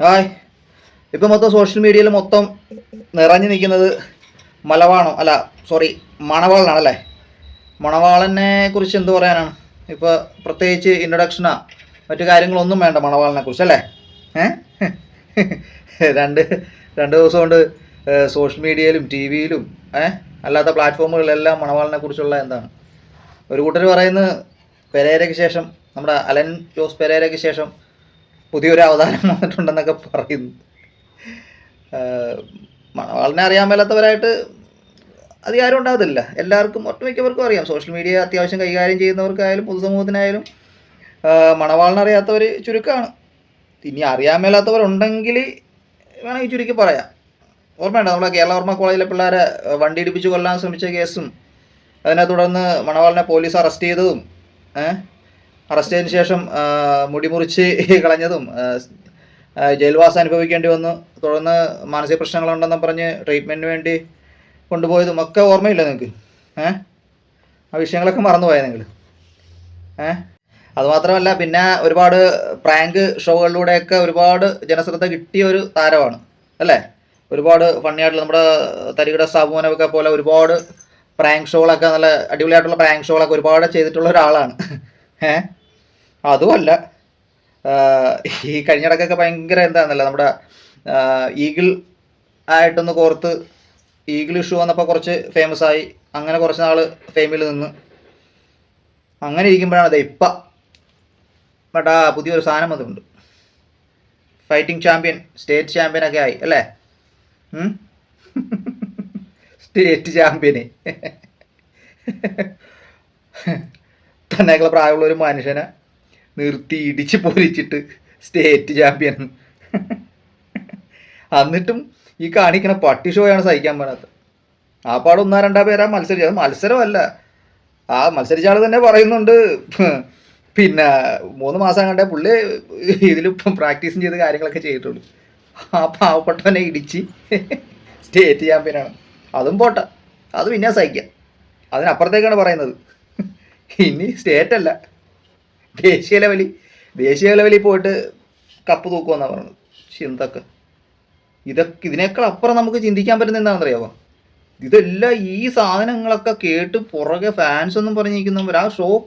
Hi. ഇപ്പം മൊത്തം social മീഡിയയിൽ മൊത്തം നിറഞ്ഞു നിൽക്കുന്നത് മലവാണോ? അല്ല സോറി മണവാളനാണല്ലേ? മണവാളനെ കുറിച്ച് എന്ത് പറയാനാണ്? ഇപ്പോൾ പ്രത്യേകിച്ച് ഇൻട്രൊഡക്ഷനാ മറ്റു കാര്യങ്ങളൊന്നും വേണ്ട മണവാളനെ കുറിച്ച് അല്ലേ? ഏ? രണ്ട് രണ്ട് ദിവസം കൊണ്ട് സോഷ്യൽ മീഡിയയിലും ടി വിയിലും ഏഹ് അല്ലാത്ത പ്ലാറ്റ്ഫോമുകളിലെല്ലാം മണവാളനെ കുറിച്ചുള്ള എന്താണ്? ഒരു കൂട്ടർ പറയുന്നത് പെരേരയ്ക്ക് ശേഷം നമ്മുടെ അലൻ ജോസ് പെരേരയ്ക്ക് ശേഷം പുതിയൊരു അവതാരം വന്നിട്ടുണ്ടെന്നൊക്കെ പറയുന്നു. മണവാളിനെ അറിയാൻ മേലാത്തവരായിട്ട് അധികാരം ഉണ്ടാകത്തില്ല എല്ലാവർക്കും ഒട്ടുമിക്കവർക്കും അറിയാം. സോഷ്യൽ മീഡിയ അത്യാവശ്യം കൈകാര്യം ചെയ്യുന്നവർക്കായാലും പൊതുസമൂഹത്തിനായാലും ആഹ് മണവാളിനെ അറിയാത്തവർ ചുരുക്കമാണ് ഇനി അറിയാൻ മേലാത്തവരുണ്ടെങ്കിൽ വേണമെങ്കിൽ ചുരുക്കി പറയാം. ഓർമ്മയുണ്ടോ? നമ്മളെ കേരളവർമ്മ കോളേജിലെ പിള്ളേരെ വണ്ടി ഇടിപ്പിച്ച് കൊല്ലാൻ ശ്രമിച്ച കേസും അതിനെ തുടർന്ന് മണവാളിനെ പോലീസ് അറസ്റ്റ് ചെയ്തതും ഏഹ് അറസ്റ്റ് ചെയ്തതിനു ശേഷം മുടിമുറിച്ച് മുടി മുറിച്ച് കളഞ്ഞതും ജയിൽവാസം അനുഭവിക്കേണ്ടി വന്നു. തുടർന്ന് മാനസിക പ്രശ്നങ്ങളുണ്ടെന്ന് പറഞ്ഞ് ട്രീറ്റ്മെന്റിന് വേണ്ടി കൊണ്ടുപോയതും ഒക്കെ ഓർമ്മയില്ല നിങ്ങൾക്ക് ഏഹ് ആ വിഷയങ്ങളൊക്കെ മറന്നുപോയാ നിങ്ങൾ ഏഹ് അതുമാത്രമല്ല പിന്നെ ഒരുപാട് പ്രാങ്ക് ഷോകളിലൂടെയൊക്കെ ഒരുപാട് ജനശ്രദ്ധ കിട്ടിയ ഒരു താരമാണ് അല്ലേ? ഒരുപാട് ഫണ്ണിയായിട്ടുള്ള നമ്മുടെ തരികിട സാബുമനൊക്കെ പോലെ ഒരുപാട് പ്രാങ്ക് ഷോകളൊക്കെ നല്ല അടിപൊളിയായിട്ടുള്ള പ്രാങ്ക് ഷോകളൊക്കെ ഒരുപാട് ചെയ്തിട്ടുള്ള ഒരാളാണ്. ഏഹ് അതുമല്ല. ഈ കഴിഞ്ഞിടക്കൊക്കെ ഭയങ്കര എന്താണെന്നല്ല നമ്മുടെ ഈഗിൾ ആയിട്ടൊന്ന് കോർത്ത് ഈഗിൾ ഇഷ്യൂ വന്നപ്പോൾ കുറച്ച് ഫേമസ് ആയി. അങ്ങനെ കുറച്ച് നാൾ ഫേമിൽ നിന്ന്. അങ്ങനെ ഇരിക്കുമ്പോഴാണ് അതെ ഇപ്പം ബട്ടാ പുതിയൊരു സാധനം അതുണ്ട് ഫൈറ്റിംഗ് ചാമ്പ്യൻ സ്റ്റേറ്റ് ചാമ്പ്യൻ ഒക്കെ ആയി അല്ലേ? സ്റ്റേറ്റ് ചാമ്പ്യന് തന്നെയൊക്കെ പ്രായമുള്ള ഒരു മനുഷ്യനെ നിർത്തി ഇടിച്ച് പൊരിച്ചിട്ട് സ്റ്റേറ്റ് ചാമ്പ്യൻ എന്നിട്ടും ഈ കാണിക്കണ പട്ടി ഷോയാണ് സഹിക്കാൻ പാടാത്തത്. ആ പാട് ഒന്നാ രണ്ടാ പേരാ മത്സരിച്ചു അത് മത്സരമല്ല. ആ മത്സരിച്ച ആൾ തന്നെ പറയുന്നുണ്ട്. പിന്നെ മൂന്ന് മാസം കണ്ടേ പുള്ളി ഇതിൽ പ്രാക്ടീസും ചെയ്ത് കാര്യങ്ങളൊക്കെ ചെയ്തിട്ടുള്ളൂ. ആ പാവപ്പെട്ടവനെ ഇടിച്ച് സ്റ്റേറ്റ് ചാമ്പ്യനാണ് അതും പോട്ടെ. അത് പിന്നെ സഹിക്കാം. അതിനപ്പുറത്തേക്കാണ് പറയുന്നത്. ഇനി സ്റ്റേറ്റ് അല്ല. ദേശീയ ലെവലിൽ ദേശീയ ലെവലിൽ പോയിട്ട് കപ്പ് തൂക്കുമെന്നാണ് പറഞ്ഞത്. പക്ഷെ ഇതൊക്കെ ഇതിനേക്കാൾ അപ്പുറം നമുക്ക് ചിന്തിക്കാൻ പറ്റുന്ന എന്താണെന്നറിയാമോ ഇതെല്ലാം ഈ സാധനങ്ങളൊക്കെ കേട്ട് പുറകെ ഫാൻസ് ഒന്നും പറഞ്ഞിരിക്കുന്നവർ ആ ഷോ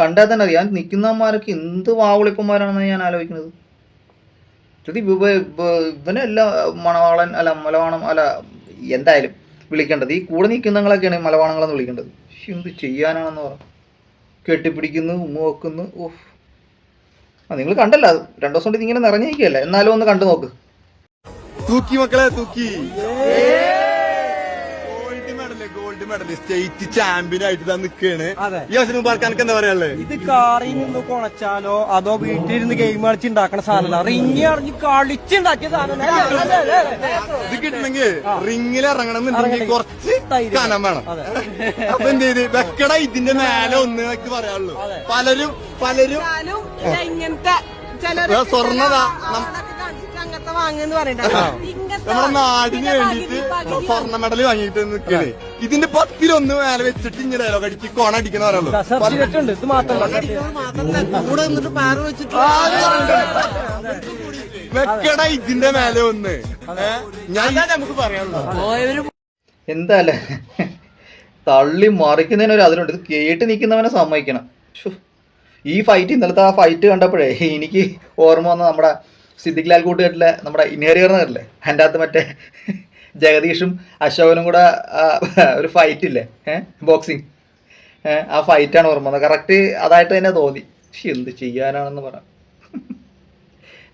കണ്ടാൽ തന്നെ അറിയാം. നിൽക്കുന്നവന്മാരൊക്കെ എന്ത് വാവളിപ്പന്മാരാണെന്ന് ഞാൻ ആലോചിക്കുന്നത്. ഇത് ഇവ- ഇവ- മണവാളൻ അല്ല മലവാണം അല്ല എന്തായാലും വിളിക്കേണ്ടത് ഈ കൂടെ നിൽക്കുന്നങ്ങളൊക്കെയാണ് മലവാണങ്ങളെന്ന് വിളിക്കേണ്ടത്. എന്ത് ചെയ്യാനാണെന്ന് പറ. കെട്ടിപ്പിടിക്കുന്നു ഉമ്മ വെക്കുന്നു ഓഹ് ആ നിങ്ങൾ കണ്ടല്ല അത് രണ്ടു ദിവസം കൊണ്ട് ഇതിങ്ങനെ നിറഞ്ഞിരിക്കുകയല്ലേ? എന്നാലും ഒന്ന് കണ്ടു നോക്ക്. തൂക്കി മക്കളെ തൂക്കി. ഗോൾഡ് മെഡൽ സ്റ്റേറ്റ് ചാമ്പ്യൻ ആയിട്ട് ഇതാ നിൽക്കുകയാണ് ഈ അവസരം പാർക്കാനൊക്കെ എന്താ പറയാനുള്ളത് ഇത് കാറിൽ നിന്ന് കുണച്ചാലോ അതോ വീട്ടിലിരുന്ന് ഗെയിം കളിച്ച് ഉണ്ടാക്കണ സാധനമല്ല. റിങ് അറിഞ്ഞ് കളിച്ചുണ്ടാക്കിയ സാധനം ഇത് കിട്ടണമെങ്കിൽ റിങ്ങിൽ ഇറങ്ങണം എന്നുണ്ടെങ്കിൽ കുറച്ച് കനം വേണം. അതെ. അപ്പൊ എന്ത് ചെയ്ത്? വെക്കട ഇതിന്റെ മേലെ ഒന്ന് എനിക്ക് പറയാനുള്ളൂ. പലരും പലരും ഇങ്ങനത്തെ സ്വർണതാ. അങ്ങനത്തെ വാങ്ങുന്ന് പറയണ്ട. നമ്മുടെ നാടിന് പകുതി സ്വർണ മെഡൽ വാങ്ങിയിട്ട് നിൽക്കണേ. ഇതിന്റെ പത്തിലൊന്ന് മേലെ വെച്ചിട്ട് ഇങ്ങനെ അടിച്ച് കോണ അടിക്കുന്ന പറയുള്ളൂ. കൂടെ നിന്നിട്ട് പാറ് വെച്ചിട്ട് വെക്കട ഇതിന്റെ മേലെ ഒന്ന്? ഞാൻ നമുക്ക് പറയാനുള്ളൂ. എന്താല്ലേ തള്ളി മറിക്കുന്നതിനൊരു അതിലുണ്ട്. ഇത് കേട്ട് നിൽക്കുന്നവനെ സമ്മതിക്കണം. ഈ ഫൈറ്റ് ഇന്നലത്തെ ആ ഫൈറ്റ് കണ്ടപ്പോഴേ എനിക്ക് ഓർമ്മ വന്ന നമ്മുടെ സിദ്ദിഖ് ലാൽ കൂട്ടുകെട്ടിലെ നമ്മുടെ ഇൻഹരിയർ എന്നറില്ലേ എന്റെ അകത്ത് മറ്റേ ജഗദീഷും അശോകനും കൂടെ ഒരു ഫൈറ്റ് ഇല്ലേ? ഏഹ് ബോക്സിങ് ആ ഫൈറ്റാണ് ഓർമ്മ വന്നത്. കറക്റ്റ് അതായിട്ട് തന്നെ തോന്നി. എന്ത് ചെയ്യാനാണെന്ന് പറ.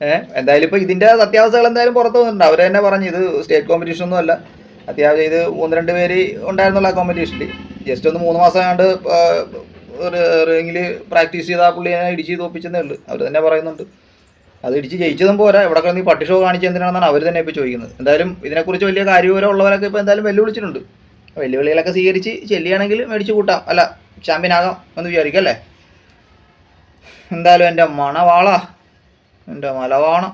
ഏഹ് എന്തായാലും ഇപ്പോൾ ഇതിന്റെ സത്യാവസ്ഥകൾ എന്തായാലും പുറത്തു വന്നിട്ടുണ്ട്. അവർ തന്നെ പറഞ്ഞു ഇത് സ്റ്റേറ്റ് കോമ്പറ്റീഷൻ ഒന്നും അല്ല. അത്യാവശ്യം ഇത് മൂന്ന് രണ്ട് പേര് ഉണ്ടായിരുന്നുള്ള കോമ്പറ്റീഷനിൽ ജസ്റ്റ് ഒന്ന് മൂന്ന് മാസം കണ്ട് റിങ്ങിൽ പ്രാക്ടീസ് ചെയ്ത ആ പുള്ളിയെ ഇടിച്ച് തോപ്പിച്ചെന്നേ ഉള്ളൂ. അവർ തന്നെ പറയുന്നുണ്ട്. അത് ഇടിച്ച് ജയിച്ചതും പോരാ. ഇവിടെ നീ പട്ടി ഷോ കാണിച്ച എന്തിനാണെന്നാണ് അവർ തന്നെ ഇപ്പോൾ ചോദിക്കുന്നത്. എന്തായാലും ഇതിനെക്കുറിച്ച് വലിയ കാര്യവിവരം ഉള്ളവരൊക്കെ ഇപ്പോൾ എന്തായാലും വെല്ലുവിളിച്ചിട്ടുണ്ട്. വെല്ലുവിളികളൊക്കെ സ്വീകരിച്ച് ചെല്ലുകയാണെങ്കിൽ മേടിച്ച് കൂട്ടാം. അല്ല ചാമ്പ്യൻ ആകാം എന്ന് വിചാരിക്കും അല്ലേ എന്തായാലും എന്റെ മണവാള. എന്റെ മലവാണം.